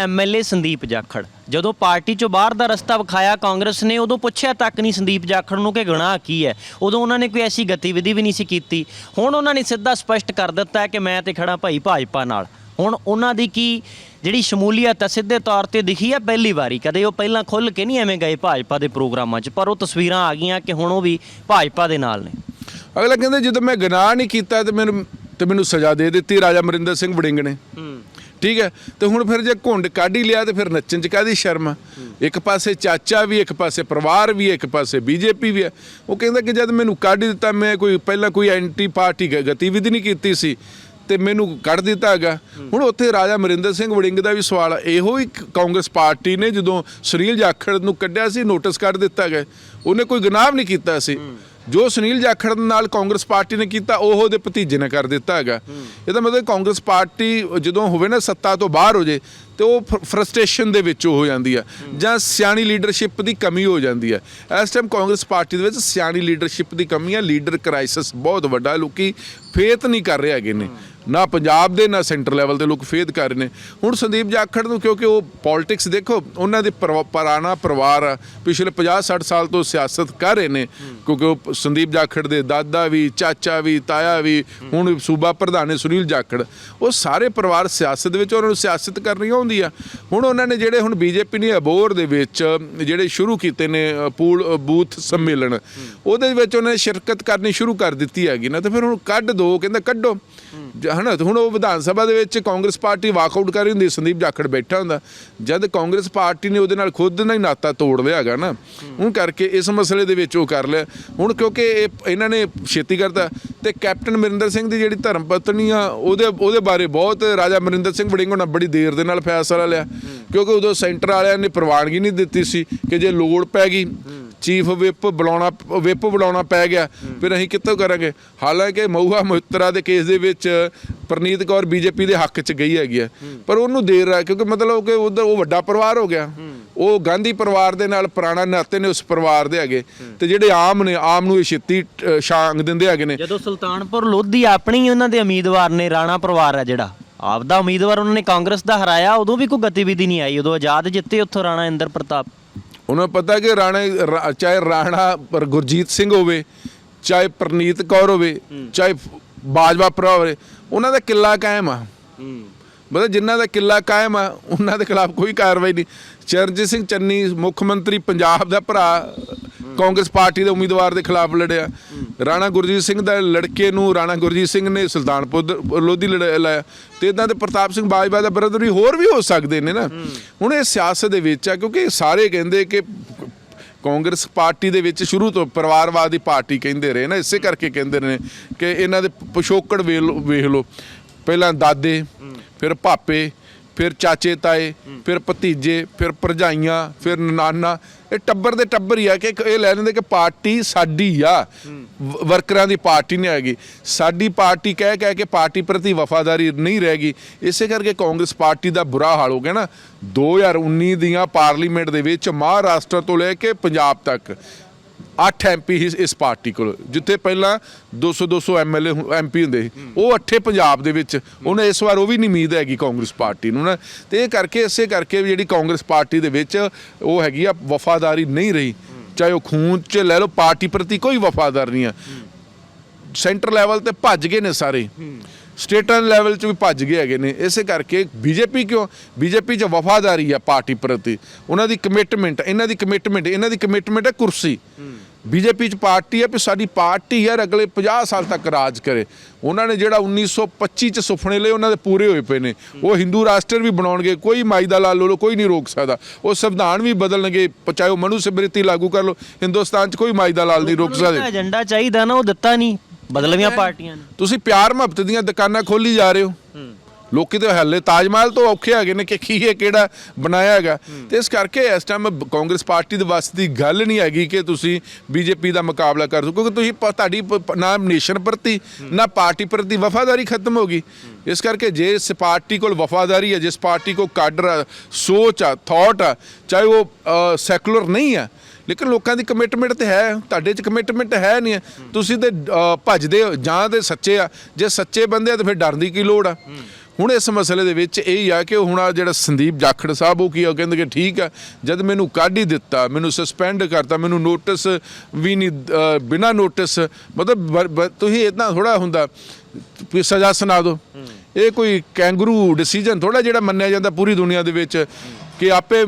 MLA Sandeep Jakhar. ਜਦੋਂ party ਚੋਂ ਬਾਹਰ ਦਾ ਰਸਤਾ ਵਿਖਾਇਆ ਕਾਂਗਰਸ ਨੇ ਉਦੋਂ ਪੁੱਛਿਆ ਤੱਕ ਨਹੀਂ ਸੰਦੀਪ ਜਾਖੜ ਨੂੰ ਕਿ ਗੁਨਾਹ ਕੀ ਹੈ। ਉਦੋਂ ਉਹਨਾਂ ਨੇ ਕੋਈ ਐਸੀ ਗਤੀਵਿਧੀ ਵੀ ਨਹੀਂ ਸੀ ਕੀਤੀ। ਹੁਣ ਉਹਨਾਂ ਨੇ ਸਿੱਧਾ ਸਪਸ਼ਟ ਕਰ ਦਿੱਤਾ ਕਿ ਮੈਂ ਤੇ ਖੜਾ ਭਾਈ ਭਾਜਪਾ ਨਾਲ। ਹੁਣ ਉਹਨਾਂ ਦੀ ਕੀ ਜਿਹੜੀ ਸ਼ਮੂਲੀਅਤ ਹੈ ਸਿੱਧੇ ਤੌਰ ਤੇ ਦਿਖੀ ਹੈ ਪਹਿਲੀ ਵਾਰੀ। ਕਦੇ ਉਹ ਪਹਿਲਾਂ ਖੁੱਲ ਕੇ ਨਹੀਂ ਐਵੇਂ ਗਏ ਭਾਜਪਾ ਦੇ ਪ੍ਰੋਗਰਾਮਾਂ 'ਚ ਪਰ ਉਹ ਤਸਵੀਰਾਂ ਆ ਗਈਆਂ ਕਿ ਹੁਣ ਉਹ ਵੀ ਭਾਜਪਾ ਦੇ ਨਾਲ ਨੇ। ਅਗਲਾ ਕਹਿੰਦੇ ਜਦੋਂ ਮੈਂ ਗੁਨਾਹ ਨਹੀਂ ਕੀਤਾ ਤੇ ਮੈਨੂੰ ਤੇ ਮੈਨੂੰ ਸਜ਼ਾ ਦੇ ਦਿੱਤੀ ਰਾਜਾ ਮਰਿੰਦਰ ਸਿੰਘ ਵੜਿੰਗ ਨੇ। ਠੀਕ ਹੈ? ਤੇ ਹੁਣ ਫਿਰ ਜੇ ਘੁੰਡ ਕੱਢ ਹੀ ਲਿਆ ਤੇ ਫਿਰ ਨੱਚਣ ਚ ਕਾਦੀ ਸ਼ਰਮ ਆ? ਇੱਕ ਪਾਸੇ ਚਾਚਾ ਵੀ, ਇੱਕ ਪਾਸੇ ਪਰਿਵਾਰ ਵੀ, ਇੱਕ ਪਾਸੇ ਬੀਜੇਪੀ ਵੀ ਹੈ ਉਹ ਕਹਿੰਦਾ ਕਿ ਜਦ ਮੈਨੂੰ ਕੱਢ ਦਿੱਤਾ, ਮੈਂ ਕੋਈ ਪਹਿਲਾਂ ਕੋਈ ਐਂਟੀ ਪਾਰਟੀ ਗਤੀਵਿਧੀ ਨਹੀਂ ਕੀਤੀ ਸੀ ਤੇ ਮੈਨੂੰ ਕੱਢ ਦਿੱਤਾ ਹੈਗਾ। ਹੁਣ ਉੱਥੇ ਰਾਜਾ ਮਰਿੰਦਰ ਸਿੰਘ ਵੜਿੰਗ ਦਾ ਵੀ ਸਵਾਲ ਇਹੋ ਹੀ ਕਾਂਗਰਸ ਪਾਰਟੀ ਨੇ ਜਦੋਂ ਸੁਨੀਲ ਜਾਖੜ ਨੂੰ ਕੱਢਿਆ ਸੀ, ਨੋਟਿਸ ਕੱਢ ਦਿੱਤਾ ਗਿਆ। ਉਹਨੇ ਕੋਈ ਗੁਨਾਹ ਨਹੀਂ ਕੀਤਾ ਸੀ। ਜੋ ਸੁਨੀਲ ਜਾਖੜ ਨਾਲ ਕਾਂਗਰਸ ਪਾਰਟੀ ਨੇ ਕੀਤਾ, ਉਹ ਉਹਦੇ ਭਤੀਜੇ ਨੇ ਕਰ ਦਿੱਤਾ ਹੈਗਾ। ਇਹਦਾ ਮਤਲਬ ਕਾਂਗਰਸ ਪਾਰਟੀ ਜਦੋਂ ਹੋਵੇ ਨਾ ਸੱਤਾ ਤੋਂ ਬਾਹਰ ਹੋ ਜੇ, ਤੇ ਉਹ ਫਰਸਟ੍ਰੇਸ਼ਨ ਦੇ ਵਿੱਚ ਹੋ ਜਾਂਦੀ ਆ, ਜਾਂ ਸਿਆਣੀ ਲੀਡਰਸ਼ਿਪ ਦੀ ਕਮੀ ਹੋ ਜਾਂਦੀ ਆ। ਇਸ ਟਾਈਮ ਕਾਂਗਰਸ ਪਾਰਟੀ ਦੇ ਵਿੱਚ ਸਿਆਣੀ ਲੀਡਰਸ਼ਿਪ ਦੀ ਕਮੀ ਆ, ਲੀਡਰ ਕ੍ਰਾਈਸਿਸ ਬਹੁਤ ਵੱਡਾ, ਲੋਕੀ ਫੇਥ ਨਹੀਂ ਕਰ ਰਹੇ ਹੈਗੇ ਨੇ। ਨਾ ਪੰਜਾਬ ਦੇ, ਨਾ ਸੈਂਟਰ ਲੈਵਲ ਦੇ ਲੋਕ ਫੇਦ ਕਰ ਰਹੇ ਨੇ। ਹੁਣ ਸੰਦੀਪ ਜਾਖੜ ਨੂੰ ਕਿਉਂਕਿ ਉਹ ਪੋਲਿਟਿਕਸ ਦੇਖੋ, ਉਹਨਾਂ ਦੇ ਪਰਿਵਾ- ਪੁਰਾਣਾ ਪਰਿਵਾਰ ਆ, ਪਿਛਲੇ 50 60 ਸਾਲ ਤੋਂ ਸਿਆਸਤ ਕਰ ਰਹੇ ਨੇ। ਕਿਉਂਕਿ ਉਹ ਸੰਦੀਪ ਜਾਖੜ ਦੇ ਦਾਦਾ ਵੀ, ਚਾਚਾ ਵੀ, ਤਾਇਆ ਵੀ, ਹੁਣ ਸੂਬਾ ਪ੍ਰਧਾਨ ਨੇ ਸੁਨੀਲ ਜਾਖੜ। ਉਹ ਸਾਰੇ ਪਰਿਵਾਰ ਸਿਆਸਤ ਵਿੱਚ, ਉਹਨਾਂ ਨੂੰ ਸਿਆਸਤ ਕਰਨੀ ਆਉਂਦੀ ਆ। ਹੁਣ ਉਹਨਾਂ ਨੇ ਜਿਹੜੇ ਹੁਣ ਬੀਜੇਪੀ ਨੇ ਅਬੋਰ ਦੇ ਵਿੱਚ ਜਿਹੜੇ ਸ਼ੁਰੂ ਕੀਤੇ ਨੇ ਪੂਲ ਬੂਥ ਸੰਮੇਲਨ, ਉਹਦੇ ਵਿੱਚ ਉਹਨਾਂ ਨੇ ਸ਼ਿਰਕਤ ਕਰਨੀ ਸ਼ੁਰੂ ਕਰ ਦਿੱਤੀ ਹੈਗੀ ਨਾ, ਤੇ ਫਿਰ ਹੁਣ ਕੱਢ ਦੋ, ਕਹਿੰਦਾ ਕੱਢੋ। ਹਨਾ, ਤੇ ਹੁਣ ਉਹ ਵਿਧਾਨ ਸਭਾ ਦੇ ਵਿੱਚ ਕਾਂਗਰਸ ਪਾਰਟੀ ਵਾਕਆਊਟ ਕਰ ਰਹੀ ਹੁੰਦੀ, ਸੰਦੀਪ ਜਾਖੜ ਬੈਠਾ ਹੁੰਦਾ। ਜਦ ਕਾਂਗਰਸ ਪਾਰਟੀ ਨੇ ਉਹਦੇ ਨਾਲ ਖੁਦ ਨਾਲ ਹੀ ਨਾਤਾ ਤੋੜ ਲਿਆ ਹੈਗਾ ਨਾ ਉਹ ਕਰਕੇ ਇਸ ਮਸਲੇ ਦੇ ਵਿੱਚ ਉਹ ਕਰ ਲਿਆ। ਹੁਣ ਕਿਉਂਕਿ ਇਹ ਇਹਨਾਂ ਨੇ ਛੇਤੀ ਕਰਤਾ। ਤੇ ਕੈਪਟਨ ਮਰਿੰਦਰ ਸਿੰਘ ਦੀ ਜਿਹੜੀ ਧਰਮ ਪਤਨੀ ਆ, ਉਹਦੇ ਉਹਦੇ ਬਾਰੇ ਬਹੁਤ ਰਾਜਾ ਮਰਿੰਦਰ ਸਿੰਘ ਵੜਿੰਗ ਹੋਣਾ ਬੜੀ ਦੇਰ ਦੇ ਨਾਲ ਫੈਸਲਾ ਲਿਆ। ਕਿਉਂਕਿ ਉਦੋਂ ਸੈਂਟਰ ਵਾਲਿਆਂ ਨੇ ਪ੍ਰਵਾਨਗੀ ਨਹੀਂ ਦਿੱਤੀ ਸੀ ਕਿ ਜੇ ਲੋੜ ਪੈ ਗਈ ਚੀਫ ਵਿਪ ਬੁਲਾਉਣਾ ਵਿਪ ਬੁਲਾਉਣਾ ਪੈ ਗਿਆ। ਫਿਰ ਅਸੀਂ ਕਿੱਥੋਂ ਕਰਾਂਗੇ? ਹਾਲਾਂਕਿ ਮਊਆ ਮੁੱਤਰਾ ਦੇ ਕੇਸ ਦੇ ਵਿੱਚ ਪ੍ਰਨੀਤ ਕੌਰ ਬੀਜੇਪੀ ਦੇ ਹੱਕ 'ਚ ਗਈ ਹੈਗੀ ਆ। ਪਰ ਉਹਨੂੰ ਦੇਰ ਆ ਕਿਉਂਕਿ ਮਤਲਬ ਕਿ ਉਧਰ ਉਹ ਵੱਡਾ ਪਰਿਵਾਰ ਹੋ ਗਿਆ। ਉਹ ਗਾਂਧੀ ਪਰਿਵਾਰ ਦੇ ਨਾਲ ਪੁਰਾਣਾ ਨਾਤੇ ਨੇ ਉਸ ਪਰਿਵਾਰ ਦੇ ਹੈਗੇ। ਤੇ ਜਿਹੜੇ ਆਮ ਨੇ ਆਮ ਨੂੰ ਇਹ ਛੇਤੀ ਅ, ਦਿੰਦੇ ਹੈਗੇ ਨੇ। ਜਦੋਂ ਸੁਲਤਾਨਪੁਰ ਲੋਧੀ ਆਪਣੀ ਉਹਨਾਂ ਦੇ ਉਮੀਦਵਾਰ ਨੇ ਰਾਣਾ ਪਰਿਵਾਰ ਹੈ ਜਿਹੜਾ। ਆਪਦਾ ਉਮੀਦਵਾਰ ਉਹਨਾਂ ਨੇ ਕਾਂਗਰਸ ਦਾ ਹਰਾਇਆ ਉਦੋਂ ਵੀ ਕੋਈ ਗਤੀਵਿਧੀ ਨਹੀਂ ਆਈ। ਉਦੋਂ ਆਜ਼ਾਦ ਜਿੱਤੇ ਉੱਥੋਂ ਰਾਣਾ ਇੰਦਰ ਪ੍ਰਤਾਪ। ਉਹਨਾਂ ਨੂੰ ਪਤਾ ਕਿ ਰਾਣਾ ਚਾਹੇ ਰਾਣਾ ਪਰ ਗੁਰਜੀਤ ਸਿੰਘ ਹੋਵੇ ਚਾਹੇ ਪ੍ਰਨੀਤ ਕੌਰ ਹੋਵੇ ਚਾਹੇ ਬਾਜਵਾ ਭਰਾ ਹੋਵੇ ਉਹਨਾਂ ਦਾ ਕਿੱਲਾ ਕਾਇਮ ਆ। ਮਤਲਬ ਜਿਨ੍ਹਾਂ ਦਾ ਕਿੱਲਾ ਕਾਇਮ ਆ ਉਹਨਾਂ ਦੇ ਖਿਲਾਫ ਕੋਈ ਕਾਰਵਾਈ ਨਹੀਂ। ਚਰਨਜੀਤ ਸਿੰਘ ਚੰਨੀ ਮੁੱਖ ਮੰਤਰੀ ਪੰਜਾਬ ਦਾ ਭਰਾ ਕਾਂਗਰਸ ਪਾਰਟੀ ਦੇ ਉਮੀਦਵਾਰ ਦੇ ਖਿਲਾਫ ਲੜਿਆ। ਰਾਣਾ ਗੁਰਜੀਤ ਸਿੰਘ ਦਾ ਲੜਕੇ ਨੂੰ ਰਾਣਾ ਗੁਰਜੀਤ ਸਿੰਘ ਨੇ ਸੁਲਤਾਨਪੁਰ ਲੋਧੀ ਲੜ- ਲਾਇਆ ਤੇ ਇਦਾਂ ਦੇ ਪ੍ਰਤਾਪ ਸਿੰਘ ਬਾਜਵਾ ਦਾ ਬਰਦਰ ਵੀ ਹੋਰ ਵੀ ਹੋ ਸਕਦੇ ਨੇ ਨਾ। ਹੁਣ ਇਹ ਸਿਆਸਤ ਦੇ ਵਿੱਚ ਆ, ਕਿਉਂਕਿ ਸਾਰੇ ਕਹਿੰਦੇ ਕਿ ਕਾਂਗਰਸ ਪਾਰਟੀ ਦੇ ਵਿੱਚ ਸ਼ੁਰੂ ਤੋਂ ਪਰਿਵਾਰਵਾਦੀ ਪਾਰਟੀ ਕਹਿੰਦੇ ਰਹੇ ਨਾ, ਇਸੇ ਕਰਕੇ ਕਹਿੰਦੇ ਨੇ ਕਿ ਇਹਨਾਂ ਦੇ ਪਿਛੋਕੜ ਵੇਖ ਲਓ- ਵੇਖ ਲਓ। ਪਹਿਲਾਂ ਦਾਦੇ, ਫਿਰ ਪਾਪੇ ਫਿਰ ਚਾਚੇ ਤਾਏ, ਫਿਰ ਭਤੀਜੇ, ਫਿਰ ਭਰਜਾਈਆਂ, ਫਿਰ ਨਾਨਾ ਇਹ ਟੱਬਰ ਦੇ ਟੱਬਰ ਹੀ ਆ ਕਿ ਇਹ ਲੈ ਲੈਂਦੇ ਕਿ ਪਾਰਟੀ ਸਾਡੀ ਆ। ਵਰਕਰਾਂ ਦੀ ਪਾਰਟੀ ਨਹੀਂ ਹੈਗੀ। ਸਾਡੀ ਪਾਰਟੀ ਕਹਿ ਕਹਿ ਕੇ ਪਾਰਟੀ ਪ੍ਰਤੀ ਵਫਾਦਾਰੀ ਨਹੀਂ ਰਹਿ ਗਈ। ਇਸੇ ਕਰਕੇ ਕਾਂਗਰਸ ਪਾਰਟੀ ਦਾ ਬੁਰਾ ਹਾਲ ਹੋ ਗਿਆ ਨਾ। 2019 ਦੀਆਂ ਪਾਰਲੀਮੈਂਟ ਦੇ ਵਿੱਚ ਮਹਾਰਾਸ਼ਟਰ ਤੋਂ ਲੈ ਕੇ ਪੰਜਾਬ ਤੱਕ 8 ਐਮਪੀ ਇਸ ਪਾਰਟੀ ਕੋਲ। ਜਿੱਥੇ ਪਹਿਲਾਂ 200 200 ਐਮਐਲਏ ਐਮਪੀ ਹੁੰਦੇ ਸੀ। ਉਹ ਅੱਠੇ ਪੰਜਾਬ ਦੇ ਵਿੱਚ। ਉਹਨੇ ਇਸ ਵਾਰ ਉਹ ਵੀ ਨਹੀਂ ਉਮੀਦ ਹੈਗੀ ਕਾਂਗਰਸ ਪਾਰਟੀ ਨੂੰ ਨਾ। ਤੇ ਇਹ ਕਰਕੇ, ਇਸੇ ਕਰਕੇ ਵੀ ਜਿਹੜੀ ਕਾਂਗਰਸ ਪਾਰਟੀ ਦੇ ਵਿੱਚ ਉਹ ਹੈਗੀ ਆ, ਵਫਾਦਾਰੀ ਨਹੀਂ ਰਹੀ। ਚਾਹੇ ਉਹ ਖੂਨ ਚ ਲੈ ਲਓ, ਪਾਰਟੀ ਪ੍ਰਤੀ ਕੋਈ ਵਫਾਦਾਰ ਨਹੀਂ ਆ। ਸੈਂਟਰ ਲੈਵਲ ਤੇ ਭੱਜ ਗਏ ਨੇ ਸਾਰੇ। ਸਟੇਟਾਂ ਲੈਵਲ 'ਚ ਵੀ ਭੱਜ ਗਏ ਹੈਗੇ ਨੇ। ਇਸੇ ਕਰਕੇ ਬੀਜੇਪੀ ਕਿਉਂ? ਬੀਜੇਪੀ 'ਚ ਵਫਾਦਾਰੀ ਆ ਪਾਰਟੀ ਪ੍ਰਤੀ। ਉਹਨਾਂ ਦੀ ਕਮਿਟਮੈਂਟ ਇਹਨਾਂ ਦੀ ਕਮਿਟਮੈਂਟ ਇਹਨਾਂ ਦੀ ਕਮਿਟਮੈਂਟ ਹੈ ਕੁਰਸੀ। ਬੀਜੇਪੀ 'ਚ ਪਾਰਟੀ ਹੈ ਵੀ ਸਾਡੀ ਪਾਰਟੀ ਯਾਰ ਅਗਲੇ 50 ਸਾਲ ਤੱਕ ਰਾਜ ਕਰੇ। ਉਹਨਾਂ ਨੇ ਜਿਹੜਾ 1925 'ਚ ਸੁਪਨੇ ਲਏ ਉਹਨਾਂ ਦੇ ਪੂਰੇ ਹੋਏ ਪਏ ਨੇ। ਉਹ ਹਿੰਦੂ ਰਾਸ਼ਟਰ ਵੀ ਬਣਾਉਣਗੇ ਕੋਈ ਮਾਈ ਦਾ ਲਾਲ ਲੋ ਕੋਈ ਨਹੀਂ ਰੋਕ ਸਕਦਾ। ਉਹ ਸੰਵਿਧਾਨ ਵੀ ਬਦਲਣਗੇ ਚਾਹੇ ਉਹ ਮਨੂ ਸਿਮ੍ਰਿਤੀ ਲਾਗੂ ਕਰ ਲੋ ਹਿੰਦੁਸਤਾਨ 'ਚ ਕੋਈ ਮਾਈ ਦਾ ਲਾਲ ਨਹੀਂ ਰੋਕ ਸਕਦਾ। ਏਜੰਡਾ ਚਾਹੀਦਾ ਨਾ ਉਹ ਦਿੱਤਾ ਨਹੀਂ। ਬਦਲਵੀਆਂ ਪਾਰਟੀਆਂ ਨੇ। ਤੁਸੀਂ ਪਿਆਰ ਮੁਹੱਬਤ ਦੀਆਂ ਦੁਕਾਨਾਂ ਖੋਲੀ ਜਾ ਰਹੇ ਹੋ। ਲੋਕੀ ਤੇ ਹੱਲੇ ਤਾਜ ਮਹਿਲ ਤੋਂ ਔਖੇ ਹੈਗੇ ਨੇ ਕਿ ਕੀ ਇਹ ਕਿਹੜਾ ਬਣਾਇਆ ਹੈਗਾ। ਤੇ ਇਸ ਕਰਕੇ ਇਸ ਟਾਈਮ ਕਾਂਗਰਸ ਪਾਰਟੀ ਦੇ ਵਾਸਤੇ ਦੀ ਗੱਲ ਨਹੀਂ ਹੈਗੀ ਕਿ ਤੁਸੀਂ ਬੀਜੇਪੀ ਦਾ ਮੁਕਾਬਲਾ ਕਰ ਸਕੋ ਕਿਉਂਕਿ ਤੁਸੀਂ ਪ- ਤੁਹਾਡੀ ਪ- ਨਾ ਨੇਸ਼ਨ ਪ੍ਰਤੀ ਨਾ ਪਾਰਟੀ ਪ੍ਰਤੀ ਵਫਾਦਾਰੀ ਖਤਮ ਹੋ ਗਈ। ਇਸ ਕਰਕੇ ਜੇ ਇਸ ਪਾਰਟੀ ਕੋਲ ਵਫਾਦਾਰੀ ਹੈ ਜਿਸ ਪਾਰਟੀ ਕੋ ਕਾਡਰ ਆ, ਸੋਚ ਆ ਥਾਟ ਆ ਚਾਹੇ ਉਹ ਸੈਕੂਲਰ ਨਹੀਂ ਆ ਲੇਕਿਨ ਲੋਕਾਂ ਦੀ ਕਮਿਟਮੈਂਟ ਤੇ ਹੈ ਤੁਹਾਡੇ 'ਚ ਕਮਿਟਮੈਂਟ ਹੈ ਨਹੀਂ ਹੈ। ਤੁਸੀਂ ਤੇ ਅ, ਭੱਜਦੇ ਹੋ, ਜਾਂ ਤੇ ਸੱਚੇ ਆ। ਜੇ ਸੱਚੇ ਬੰਦੇ ਆ ਤਾਂ ਫਿਰ ਡਰਨ ਦੀ ਕੀ ਲੋੜ ਆ? ਹੁਣ ਇਸ ਮਸਲੇ ਦੇ ਵਿੱਚ ਇਹ ਹੀ ਆ ਕਿ ਹੁਣ ਆ ਜਿਹੜਾ ਸੰਦੀਪ ਜਾਖੜ ਸਾਹਿਬ ਉਹ ਕੀ ਆ ਉਹ ਕਹਿੰਦੇ ਕਿ ਠੀਕ ਆ ਜਦ ਮੈਨੂੰ ਕੱਢ ਹੀ ਦਿੱਤਾ ਮੈਨੂੰ ਸਸਪੈਂਡ ਕਰਤਾ ਮੈਨੂੰ ਨੋਟਿਸ ਵੀ ਨਹੀਂ ਅ, ਬਿਨਾਂ ਨੋਟਿਸ ਮਤਲਬ ਬ- ਬ- ਤੁਸੀਂ ਇਦਾਂ ਥੋੜਾ ਹੁੰਦਾ ਵੀ ਸਜ਼ਾ ਸੁਣਾ ਦਿਓ। ਇਹ ਕੋਈ ਕੈਂਗਰੂ ਡਿਸੀਜਨ ਥੋੜਾ ਜਿਹੜਾ ਮੰਨਿਆ ਜਾਂਦਾ ਪੂਰੀ ਦੁਨੀਆ ਦੇ ਵਿੱਚ। ਕਿ ਆਪੇ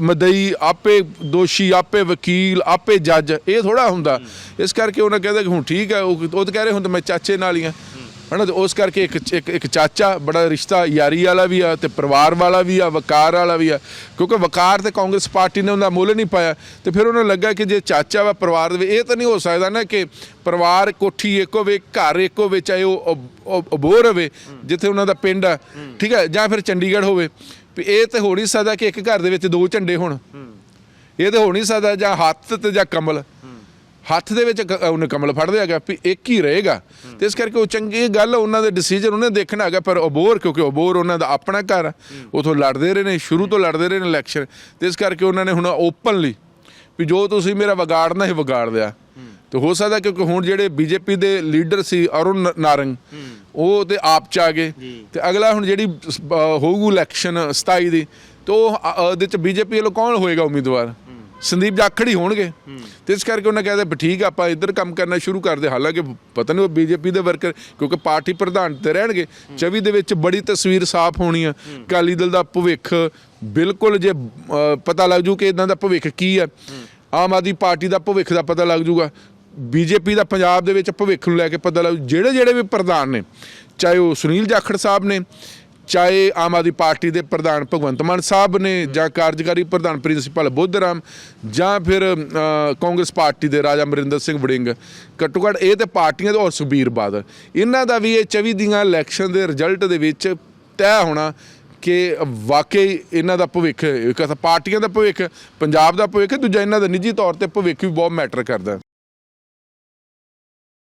ਮਦਈ ਆਪੇ ਦੋਸ਼ੀ ਆਪੇ ਵਕੀਲ ਆਪੇ ਜੱਜ ਇਹ ਥੋੜਾ ਹੁੰਦਾ। ਇਸ ਕਰਕੇ ਉਹਨਾਂ ਕਹਿੰਦਾ ਕਿ ਹੁਣ ਠੀਕ ਹੈ ਉਹ ਤਾਂ ਕਹਿ ਰਹੇ ਹੁਣ ਤਾਂ ਮੈਂ ਚਾਚੇ ਨਾਲ ਹੀ ਆ ਹਨਾ ਤੇ ਉਸ ਕਰਕੇ ਇੱਕ ਇੱਕ ਇੱਕ ਚਾਚਾ ਬੜਾ ਰਿਸ਼ਤਾ ਯਾਰੀ ਵਾਲਾ ਵੀ ਆ ਤੇ ਪਰਿਵਾਰ ਵਾਲਾ ਵੀ ਆ ਵਕਾਰ ਵਾਲਾ ਵੀ ਆ। ਕਿਉਂਕਿ ਵਕਾਰ ਤੇ ਕਾਂਗਰਸ ਪਾਰਟੀ ਨੇ ਉਹਦਾ ਮੁੱਲ ਨਹੀਂ ਪਾਇਆ। ਤੇ ਫਿਰ ਉਹਨਾਂ ਨੂੰ ਲੱਗਾ ਕਿ ਜੇ ਚਾਚਾ ਵਾ ਪਰਿਵਾਰ ਦੇ ਇਹ ਤਾਂ ਨਹੀਂ ਹੋ ਸਕਦਾ ਨਾ ਕਿ ਪਰਿਵਾਰ ਕੋਠੀ ਇੱਕੋ ਵੇ ਘਰ ਇੱਕੋ ਹੋਵੇ ਚਾਹੇ ਉਹ ਅਬੋਹਰ ਹੋਵੇ ਜਿੱਥੇ ਉਹਨਾਂ ਦਾ ਪਿੰਡ ਆ। ਠੀਕ ਹੈ ਜਾਂ ਫਿਰ ਚੰਡੀਗੜ੍ਹ ਹੋਵੇ। ਵੀ ਇਹ ਤੇ ਹੋ ਨਹੀਂ ਸਕਦਾ ਕਿ ਇੱਕ ਘਰ ਦੇ ਵਿੱਚ ਦੋ ਝੰਡੇ ਹੋਣ। ਇਹ ਤੇ ਹੋ ਨਹੀਂ ਸਕਦਾ ਜਾਂ ਹੱਥ ਤੇ ਜਾਂ ਕਮਲ। ਹੱਥ ਦੇ ਵਿੱਚ ਉਹਨੇ ਕਮਲ ਫੜ ਲਿਆ ਹੈਗਾ ਵੀ ਇੱਕ ਹੀ ਰਹੇਗਾ। ਤੇ ਇਸ ਕਰਕੇ ਉਹ ਚੰਗੀ ਗੱਲ ਉਹਨਾਂ ਦੇ ਡਿਸੀਜਨ ਉਹਨੇ ਦੇਖਣਾ ਹੈਗਾ, ਪਰ ਅਬੋਰ ਕਿਉਂਕਿ ਅਬੋਰ ਉਹਨਾਂ ਦਾ ਆਪਣਾ ਘਰ ਆ। ਉਥੋਂ ਲੜਦੇ ਰਹੇ ਨੇ, ਸ਼ੁਰੂ ਤੋਂ ਲੜਦੇ ਰਹੇ ਨੇ ਇਲੈਕਸ਼ਨ ਤੇ ਇਸ ਕਰਕੇ ਉਹਨਾਂ ਨੇ ਹੁਣ ਓਪਨਲੀ ਵੀ ਜੋ ਤੁਸੀਂ ਮੇਰਾ ਵਿਗਾੜਨਾ ਹੀ ਵਿਗਾੜ ਲਿਆ। ਤੇ ਹੋ ਸਕਦਾ ਕਿਉਂਕਿ ਹੁਣ ਜਿਹੜੇ ਬੀਜੇਪੀ ਦੇ ਲੀਡਰ ਸੀ ਅਰੁਣ ਨਾਰੰਗ ਉਹ ਤੇ ਆਪ ਚ ਆ ਗਏ। ਤੇ ਅਗਲਾ ਹੁਣ ਜਿਹੜੀ ਹੋਊਗੀ ਇਲੈਕਸ਼ਨ 27 ਦੀ ਤੇ ਉਹ ਉਹਦੇ ਚ ਬੀਜੇਪੀ ਵੱਲੋਂ ਕੌਣ ਹੋਏਗਾ ਉਮੀਦਵਾਰ? ਸੰਦੀਪ ਜਾਖੜ ਹੀ ਹੋਣਗੇ। ਤੇ ਇਸ ਕਰਕੇ ਉਹਨਾਂ ਕਹਿੰਦੇ ਠੀਕ ਆ ਆਪਾਂ ਇੱਧਰ ਕੰਮ ਕਰਨਾ ਸ਼ੁਰੂ ਕਰਦੇ ਹਾਲਾਂਕਿ ਪਤਾ ਨਹੀਂ ਉਹ ਬੀਜੇਪੀ ਦੇ ਵਰਕਰ ਕਿਉਂਕਿ ਪਾਰਟੀ ਪ੍ਰਧਾਨ ਤੇ ਰਹਿਣਗੇ। 24 ਦੇ ਵਿੱਚ ਬੜੀ ਤਸਵੀਰ ਸਾਫ਼ ਹੋਣੀ ਆ। ਅਕਾਲੀ ਦਲ ਦਾ ਭਵਿੱਖ ਬਿਲਕੁਲ ਜੇ ਪਤਾ ਲੱਗ ਜੂ ਕਿ ਇਦਾਂ ਦਾ ਭਵਿੱਖ ਕੀ ਆ। ਆਮ ਆਦਮੀ ਪਾਰਟੀ ਦਾ ਭਵਿੱਖ ਦਾ ਪਤਾ ਲੱਗ ਜੂਗਾ। ਬੀਜੇਪੀ ਦਾ ਪੰਜਾਬ ਦੇ ਵਿੱਚ ਭਵਿੱਖ ਨੂੰ ਲੈ ਕੇ ਪਤਾ ਲੱਗ ਜਿਹੜੇ ਜਿਹੜੇ ਵੀ ਪ੍ਰਧਾਨ ਨੇ, ਚਾਹੇ ਉਹ ਸੁਨੀਲ ਜਾਖੜ ਸਾਹਿਬ ਨੇ, ਚਾਹੇ ਆਮ ਆਦਮੀ ਪਾਰਟੀ ਦੇ ਪ੍ਰਧਾਨ ਭਗਵੰਤ ਮਾਨ ਸਾਹਿਬ ਨੇ ਜਾਂ ਕਾਰਜਕਾਰੀ ਪ੍ਰਧਾਨ ਪ੍ਰਿੰਸੀਪਲ ਬੁੱਧਰਾਮ ਜਾਂ ਫਿਰ ਕਾਂਗਰਸ ਪਾਰਟੀ ਦੇ ਰਾਜਾ ਅਮਰਿੰਦਰ ਸਿੰਘ ਵੜਿੰਗ, ਘੱਟੋ ਘੱਟ ਇਹ ਤੇ ਪਾਰਟੀਆਂ ਦੇ ਔਰ ਸੁਬੀਰ ਬਾਦਲ। ਇਹਨਾਂ ਦਾ ਵੀ ਇਹ 24 ਦੀਆਂ ਇਲੈਕਸ਼ਨ ਦੇ ਰਿਜ਼ਲਟ ਦੇ ਵਿੱਚ ਤੈਅ ਹੋਣਾ ਕਿ ਵਾਕਈ ਇਹਨਾਂ ਦਾ ਭਵਿੱਖ, ਇੱਕ ਪਾਰਟੀਆਂ ਦਾ ਭਵਿੱਖ, ਪੰਜਾਬ ਦਾ ਭਵਿੱਖ, ਦੂਜਾ ਇਹਨਾਂ ਦਾ ਨਿੱਜੀ ਤੌਰ ਤੇ ਭਵਿੱਖ ਵੀ ਬਹੁਤ ਮੈਟਰ ਕਰਦਾ।